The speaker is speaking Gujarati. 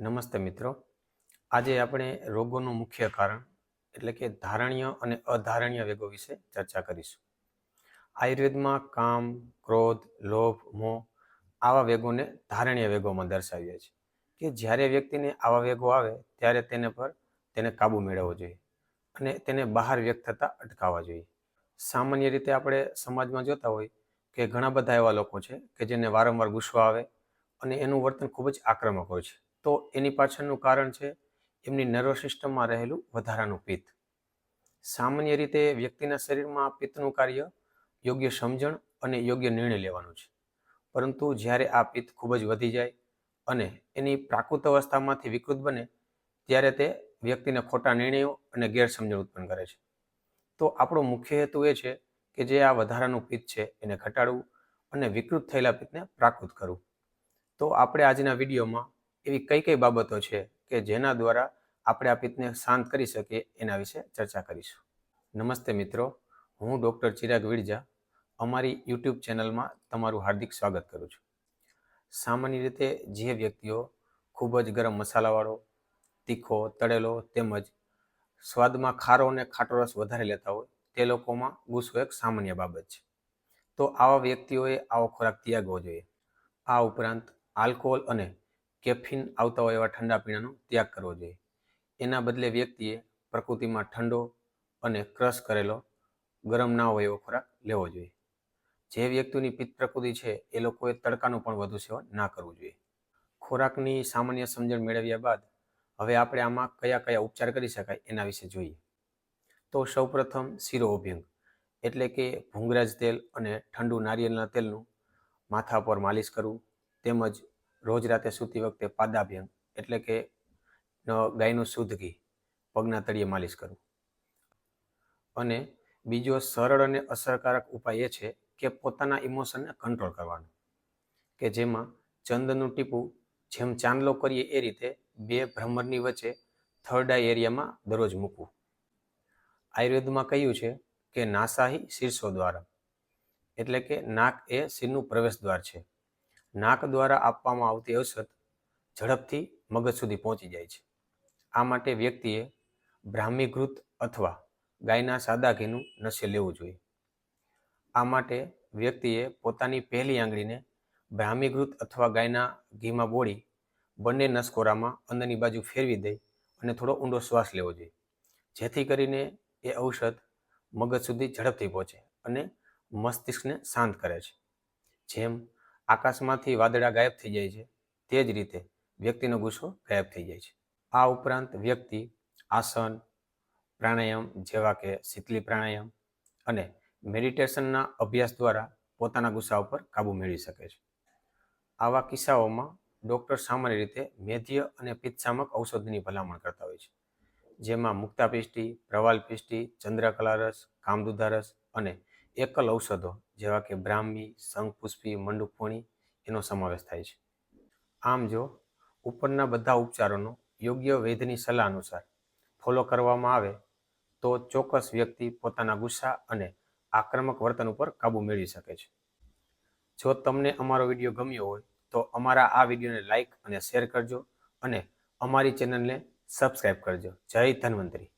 નમસ્તે મિત્રો. આજે આપણે રોગોનું મુખ્ય કારણ, એટલે કે ધારણીય અને અધારણીય વેગો વિશે ચર્ચા કરીશું. આયુર્વેદમાં કામ, ક્રોધ, લોભ, મોહ આવા વેગોને ધારણીય વેગોમાં દર્શાવીએ છીએ. કે જ્યારે વ્યક્તિને આવા વેગો આવે, ત્યારે તેને પર તેને કાબુ મેળવવો જોઈએ અને તેને બહાર વ્યક્ત થતા અટકાવવા જોઈએ. સામાન્ય રીતે આપણે સમાજમાં જોતા હોય કે ઘણા બધા એવા લોકો છે કે જેને વારંવાર ગુસ્સો આવે અને એનું વર્તન ખૂબ જ આક્રમક હોય છે. તો એની પાછળનું કારણ છે એમની નર્વસ સિસ્ટમમાં રહેલું વધારાનું પિત્ત. સામાન્ય રીતે વ્યક્તિના શરીરમાં પિત્તનું કાર્ય યોગ્ય સમજણ અને યોગ્ય નિર્ણય લેવાનું છે. પરંતુ જ્યારે આ પિત્ત ખૂબ જ વધી જાય અને એની પ્રાકૃત અવસ્થામાંથી વિકૃત બને, ત્યારે તે વ્યક્તિને ખોટા નિર્ણયો અને ગેરસમજણ ઉત્પન્ન કરે છે. તો આપણો મુખ્ય હેતુ એ છે કે જે આ વધારાનું પિત્ત છે એને ઘટાડવું અને વિકૃત થયેલા પિત્તને પ્રાકૃત કરવું. તો આપણે આજના વિડીયોમાં એવી કઈ કઈ બાબતો છે કે જેના દ્વારા આપણે આ પિત્તને શાંત કરી શકીએ એના વિશે ચર્ચા કરીશું. નમસ્તે મિત્રો, હું ડૉક્ટર ચિરાગ વિરજા અમારી યુટ્યુબ ચેનલમાં તમારું હાર્દિક સ્વાગત કરું છું. સામાન્ય રીતે જે વ્યક્તિઓ ખૂબ જ ગરમ મસાલાવાળો, તીખો, તળેલો તેમજ સ્વાદમાં ખારો અને ખાટો રસ વધારે લેતા હોય તે લોકોમાં ગુસ્સો એક સામાન્ય બાબત છે. તો આવા વ્યક્તિઓએ આવો ખોરાક ત્યાગવો જોઈએ. આ ઉપરાંત આલ્કોહોલ અને કેફીન આવતા હોય એવા ઠંડા પીણાનો ત્યાગ કરવો જોઈએ. એના બદલે વ્યક્તિએ પ્રકૃતિમાં ઠંડો અને ક્રશ કરેલો ગરમ ના હોય એવો ખોરાક લેવો જોઈએ. જે વ્યક્તિની પિત્ત પ્રકૃતિ છે એ લોકોએ તડકાનું પણ વધુ સેવન ના કરવું જોઈએ. ખોરાકની સામાન્ય સમજણ મેળવ્યા બાદ હવે આપણે આમાં કયા કયા ઉપચાર કરી શકાય એના વિશે જોઈએ. તો સૌપ્રથમ શીરો અભ્યંગ એટલે કે ભૂંગરાજ તેલ અને ઠંડુ નારિયેળના તેલનું માથા પર માલિશ કરવું, તેમજ રોજ રાતે સૂતી વખતે પાદાભ્યંગ, એટલે કે ગાયનું શુદ્ધ ઘી, પગના તળિયે માલિશ કરવું. અને બીજો સરળ અને અસરકારક ઉપાય એ છે કે પોતાના ઇમોશનને કંટ્રોલ કરવાનો. કે જેમાં ચંદનનું ટીપું જેમ ચાંદલો કરીએ એ રીતે બે ભ્રમરની વચ્ચે થર્ડ આઈ એરિયામાં દરરોજ મૂકવું. આયુર્વેદમાં કહ્યું છે કે નાસાહી શીર્ષો દ્વારા, એટલે કે નાક એ શિરનું પ્રવેશ દ્વાર છે. નાક દ્વારા આપવામાં આવતી ઔષધ ઝડપથી મગજ સુધી પહોંચી જાય છે. આ માટે વ્યક્તિએ બ્રાહ્મીકૃત અથવા ગાયના સાદા ઘીનું નશે લેવું જોઈએ. આ માટે વ્યક્તિએ પોતાની પહેલી આંગળીને બ્રાહ્મીકૃત અથવા ગાયના ઘીમાં બોળી બંને નસકોરામાં અંદરની બાજુ ફેરવી દઈ અને થોડો ઊંડો શ્વાસ લેવો જોઈએ. જેથી કરીને એ ઔષધ મગજ સુધી ઝડપથી પહોંચે અને મસ્તિષ્કને શાંત કરે છે. જેમ આકાશમાંથી વાદળા ગાયબ થઈ જાય છે. તે જ રીતે વ્યક્તિનો ગુસ્સો ગાયબ થઈ જાય છે. આ ઉપરાંત વ્યક્તિ આસન, પ્રાણાયામ જેવા કે શીતલી પ્રાણાયામ અને મેડિટેશનના અભ્યાસ દ્વારા પોતાના ગુસ્સા ઉપર કાબૂ મેળવી શકે છે. આવા કિસ્સાઓમાં ડૉક્ટર સામાન્ય રીતે મેધ્ય અને પિત્તશામક ઔષધની ભલામણ કરતા હોય છે. જેમાં મુક્તાપિષ્ટી, પ્રવાલપિષ્ટી ચંદ્રકલા રસ કામદુધા રસ અને એકલ ઔષધો, જેવા કે બ્રાહ્મી શંખપુષ્પી મંડુપોણી એનો સમાવેશ થાય છે. આમ જો, ઉપરના બધા ઉપચારોનો યોગ્ય વૈદ્યની સલાહ અનુસાર ફોલો કરવામાં આવે, તો ચોક્કસ વ્યક્તિ પોતાના ગુસ્સા અને આક્રમક વર્તન ઉપર કાબૂ મેળવી શકે છે. જો તમને અમારો વીડિયો ગમ્યો હોય, તો અમારા આ વિડીયોને લાઈક અને શેર કરજો અને અમારી ચેનલને સબસ્ક્રાઈબ કરજો. જય ધન્વંતરી.